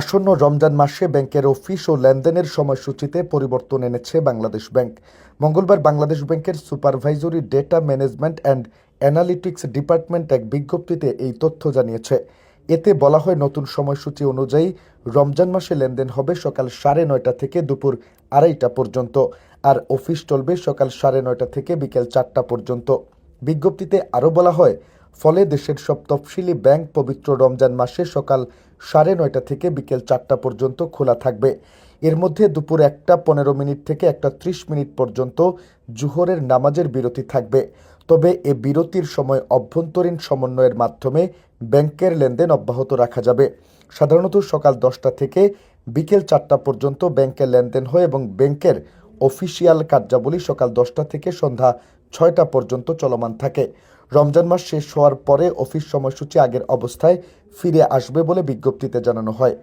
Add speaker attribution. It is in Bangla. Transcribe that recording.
Speaker 1: আসন্ন রমজান মাসে ব্যাংকের অফিস ও লেনদেনের সময়সূচিতে পরিবর্তন এনেছে বাংলাদেশ ব্যাংক। মঙ্গলবার বাংলাদেশ ব্যাংকের supervisory data management and analytics department এক বিজ্ঞপ্তিতে এই তথ্য জানিয়েছে। এতে বলা হয়, নতুন সময়সূচি অনুযায়ী রমজান মাসে লেনদেন হবে সকাল সাড়ে নয়টা থেকে দুপুর আড়াইটা পর্যন্ত আর অফিস চলবে সকাল সাড়ে নয়টা থেকে বিকেল চারটা পর্যন্ত। বিজ্ঞপ্তিতে আরও বলা হয় ফলে দেশের সব তফসিলি ব্যাংক পবিত্র রমজান মাসে সকাল সাড়ে নয়টা থেকে বিকেল চারটা পর্যন্ত খোলা থাকবে। এর মধ্যে দুপুর একটা পনেরো মিনিট থেকে একটা ত্রিশ মিনিট পর্যন্ত জুহরের নামাজের বিরতি থাকবে। তবে এ বিরতির সময় অভ্যন্তরীণ সমন্বয়ের মাধ্যমে ব্যাংকের লেনদেন অব্যাহত রাখা যাবে। সাধারণত সকাল দশটা থেকে বিকেল চারটা পর্যন্ত ব্যাংকের লেনদেন হয় এবং ব্যাংকের অফিসিয়াল কার্যাবলী সকাল দশটা থেকে সন্ধ্যা ছয়টা পর্যন্ত চলমান থাকে। রমজান মাস শেষ হওয়ার পরে অফিস সময়সূচি আগের অবস্থায় ফিরে আসবে বলে বিজ্ঞপ্তিতে জানানো হয়।